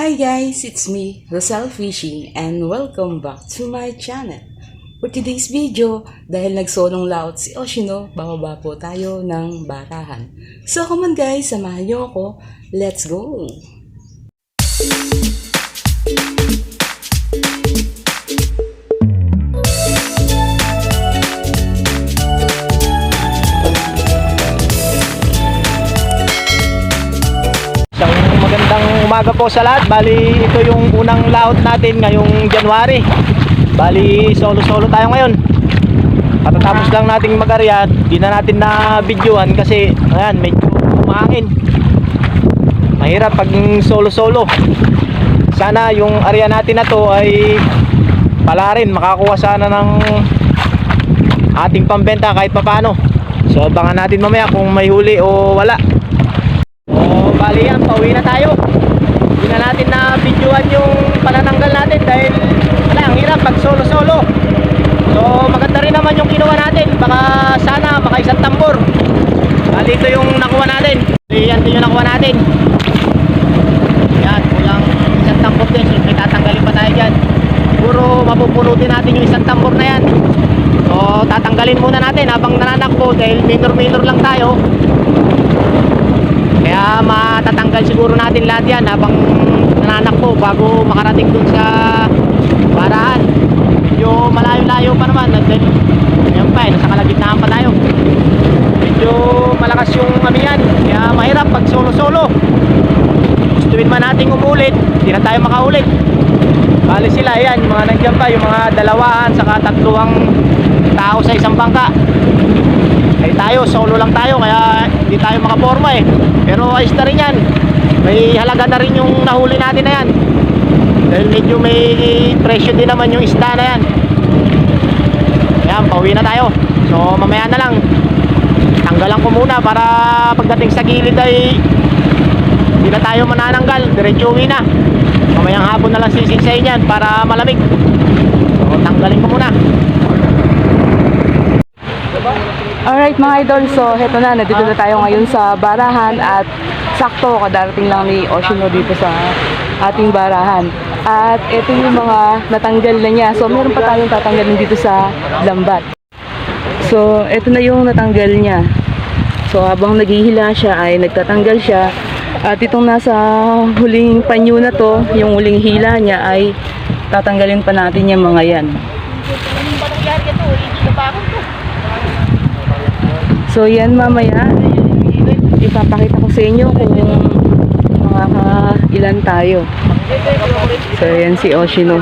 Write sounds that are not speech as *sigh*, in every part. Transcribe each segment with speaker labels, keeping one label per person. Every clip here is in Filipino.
Speaker 1: Hi guys, it's me, Rosal Fishing, and welcome back to my channel. For today's video, dahil nagsolong laot si Oshino, bababa po tayo ng barahan. So come on guys, samahan niyo ako. Let's go!
Speaker 2: Umaga po sa lahat. Bali, ito yung unang laot natin ngayong January. Bali, solo-solo tayo ngayon. Katatapos lang nating mag-arya, di na natin na videoan kasi ayan, medyo umangin. Mahirap pag solo-solo. Sana yung area natin na to ay pala rin makakuha sana ng ating pambenta kahit papano. So abangan natin mamaya kung may huli o wala. O, bali yan, pauwi na tayo. Na natin na videoan yung panananggal natin dahil wala, ang hirap pag solo-solo. So, maganda rin naman yung kinuha natin. Baka sana maka isang tambor. Bali, ito yung nakuha natin. Yan din yung nakuha natin. Yan, kulang isang tambor din. Siyempre, tatanggalin pa tayo dyan. Siguro, mapupunutin natin yung isang tambor na yan. So, tatanggalin muna natin habang nananakbo dahil minor-minor lang tayo. Kaya matatanggal siguro natin lahat yan habang nananakbo bago makarating dun sa barahan. Medyo malayo-layo pa naman. Nandun, yan pa eh, nasa kalagitnaan pa tayo. Medyo malakas yung amihan. Kaya mahirap pag solo-solo. Gustuin man nating umulit, hindi na tayo makaulit. Bali sila, yan, yung mga nandiyan pa, yung mga dalawahan, saka tatluang tao sa isang bangka. Ay tayo, solo lang tayo kaya hindi tayo makaporma eh. Pero ayos na rin yan. May halaga na rin yung nahuli natin na yan. Dahil medyo may presyo din naman yung isda na yan. Ayan, pauwi na tayo. So mamaya na lang. Tanggalan ko muna para pagdating sa gilid ay hindi na tayo manananggal. Diretso uwi na. Mamayang hapon na lang sisinsayin yan para malamig. So tanggalin ko muna.
Speaker 1: Alright mga idol, so heto na, nandito na tayo ngayon sa barahan at sakto kadarating lang ni Oshino dito sa ating barahan. At ito yung mga natanggal na niya. So meron pa tayong tatanggalin dito sa lambat. So ito na yung natanggal niya. So habang naghihila siya ay nagtatanggal siya. At itong nasa huling panyo na to, yung huling hila niya ay tatanggalin pa natin yung mga yan. So yan mamaya, ipapakita ko sa inyo kung mga ilan tayo. So yan si Oshino.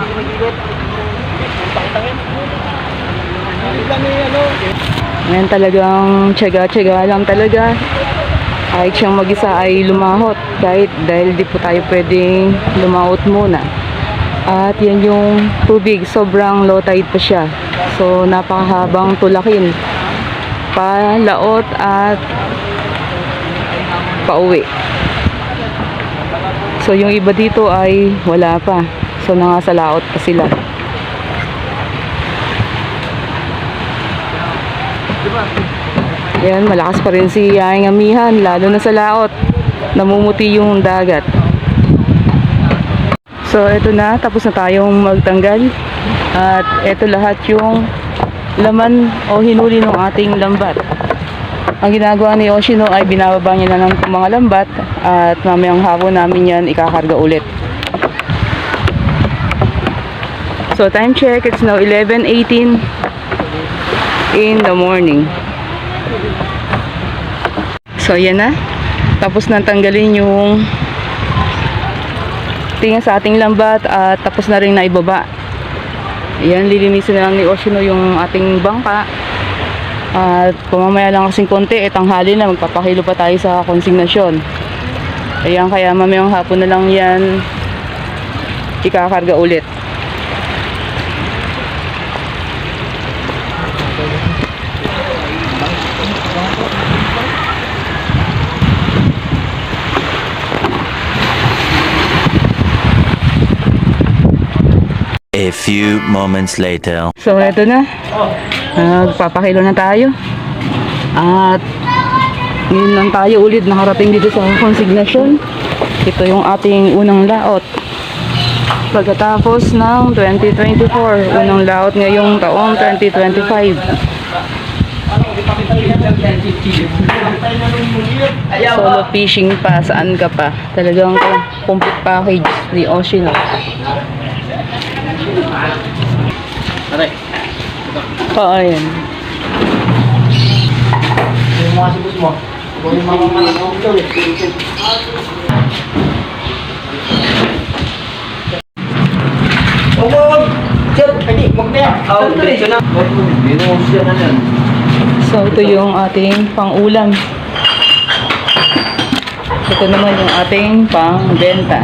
Speaker 1: Yan talagang tsaga-tsaga lang talaga. Kahit siyang mag-isa ay lumahot. Kahit dahil di po tayo pwedeng lumahot muna. At yan yung tubig, sobrang low tide pa siya. So napakahabang tulakin palaot at pauwi. So yung iba dito ay wala pa. So nasa laot pa sila. Yan, malakas pa rin si Yaing Amihan, lalo na sa laot. Namumuti yung dagat. So ito na, tapos na tayong magtanggal. At ito lahat yung laman o hinuli ng ating lambat. Ang ginagawa ni Yoshino ay binababa niya na ng mga lambat at mamayang hapon namin yan ikakarga ulit. So time check, it's now 11.18 in the morning. So yan na. Tapos na tanggalin yung tingin sa ating lambat at tapos na rin na ibaba. Ayan, lilinisin na lang ni Oshino yung ating bangka. At pamamaya lang kasing konti, eh, tanghali na, magpapakilo pa tayo sa konsignasyon. Ayan, kaya mamayang hapon na lang yan ikakarga ulit.
Speaker 3: Few moments later.
Speaker 1: So, eto na. Nagpapakilo na tayo. At ngayon lang tayo ulit nakarating dito sa konsignasyon. Ito yung ating unang laot. Pagkatapos ng 2024, unang laot ngayong taong 2025. Solo fishing pa, saan ka pa? Talagang complete package ni Oshino.
Speaker 2: Aray.
Speaker 1: Oo, ayan.
Speaker 2: Yung mga sibus mo. Yung mga mga ito eh. Wag wag wag. Sir, hindi, wag na yan. Ah, diretso na. Binuhos yan na yan.
Speaker 1: So, ito yung ating pang-ulam. Ito naman yung ating pang-benta.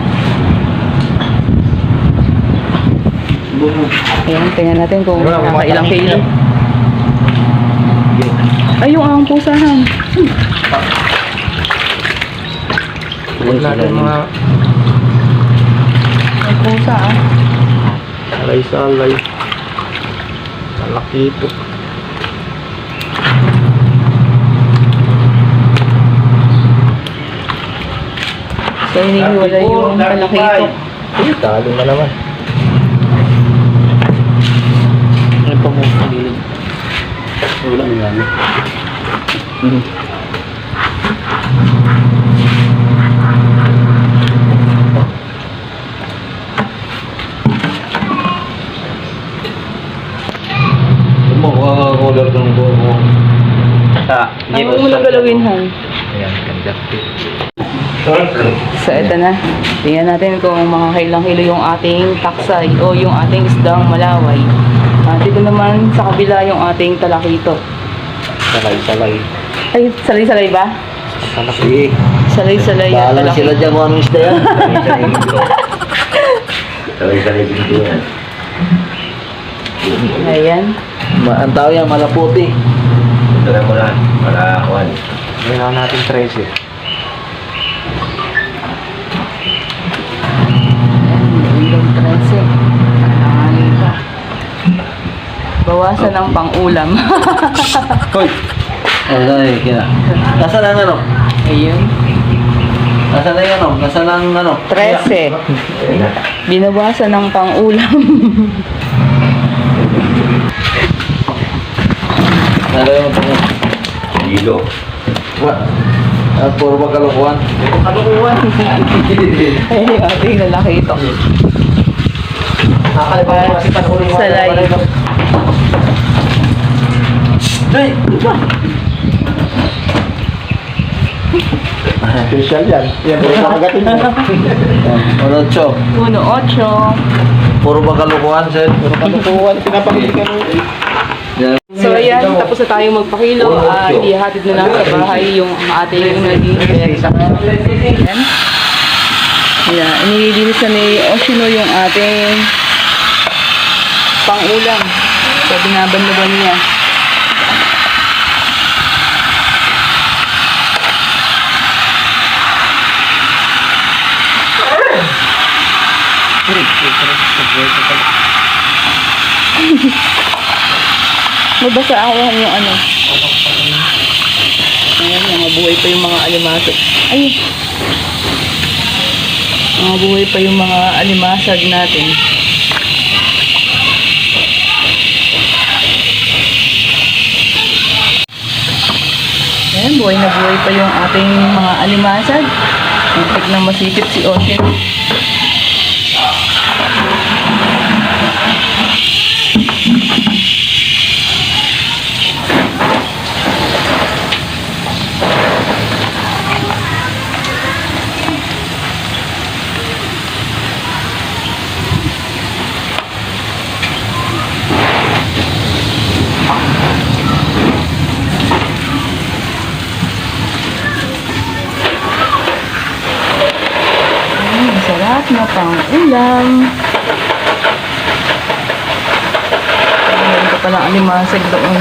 Speaker 1: Ayan, tingnan natin kung nakailang kilo. Ay, yung ang pusahan.
Speaker 2: Huwag natin mga
Speaker 1: Ang pusa, ah.
Speaker 2: salay-salay. Malaki ito.
Speaker 1: So, hinihiwala yung palaki ito.
Speaker 2: Ay, talo na naman. Pa mo sa gilid? Wala na yan.
Speaker 4: Mo, order ng buo Sa
Speaker 1: Ang mo na galawin.
Speaker 4: Ayan, ganda.
Speaker 1: So, ito na. Tingnan natin kung makakailang kilo yung ating taksay o yung ating isdang malaway. At dito naman sa kabila yung ating talakito.
Speaker 4: Salay-salay.
Speaker 1: Ay, salay-salay ba?
Speaker 4: Salaki.
Speaker 1: Salay-salay at
Speaker 4: Bahala sila dyan kung anong isda yan. Salay-salay din ko yan.
Speaker 1: Ayan.
Speaker 4: Ma- Ang tao yan, malaputi.
Speaker 5: Ito na muna, para kuhan.
Speaker 2: Ginawa natin 13.
Speaker 1: Ilong 13. Alanganin pa. Bawasan ng pang-ulam. *laughs*
Speaker 4: Hoy! Na yun, kina? Nasaan ang ano?
Speaker 1: Ayun.
Speaker 4: Nasaan na yung ano? Nasaan ang ano?
Speaker 1: 13. Binawasan ng pang-ulam.
Speaker 4: Nalo yung pang...
Speaker 5: Hilo.
Speaker 4: What? Ah, puro ba kalukuhan?
Speaker 1: Kalukuhan. *laughs* Ay, ating lalaki ito.
Speaker 2: Nakakalimutan ko kasi panahuli mo.
Speaker 1: Salay.
Speaker 4: Hey!
Speaker 2: Special yan. Yan, puro makagatin mo.
Speaker 4: Orocho.
Speaker 1: Uno, ocho.
Speaker 4: Puro ba kalukuhan, sir?
Speaker 2: Puro kalukuhan. Pinapakilikan mo.
Speaker 4: Yan.
Speaker 1: So ayan, tapos na tayong magpakilo. Uh, ihatid na lang sa bahay yung ating naging. Ayan. Ayan, inililinis na ni Oshino yung ating pang-ulam. So, binaban-laban niya. *laughs* Mabasa ako yung ano. Ayan, mga buhay pa yung mga alimasag. Ay! Mga buhay pa yung mga alimasag natin. Ayan, buhay na buhay pa yung ating mga alimasag. Na masipit si Ocean. Masarap na pang ulam. Meron ka palang alimasag doon.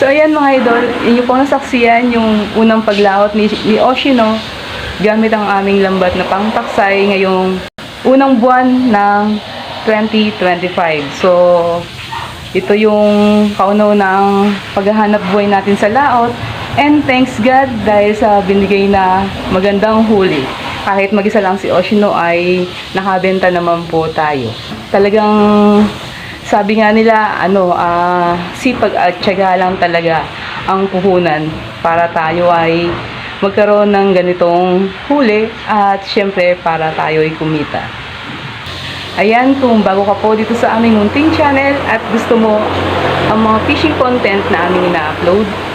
Speaker 1: So ayan mga idol, inyo pong nasaksiyan yung unang paglaot ni, ni Oshino gamit ang aming lambat na pangtaksay ngayong unang buwan ng 2025. So ito yung kaunaw ng paghahanap buhay natin sa laot And thanks God dahil sa binigay na magandang huli. Kahit mag-isa lang si Oshino ay nakabenta naman po tayo. Talagang sabi nga nila, ano, ah, sipag at tiyaga lang talaga ang puhunan para tayo ay magkaroon ng ganitong huli at syempre para tayo ay kumita. Ayan, kung bago ka po dito sa aming munting channel at gusto mo ang mga fishing content na aming ina-upload,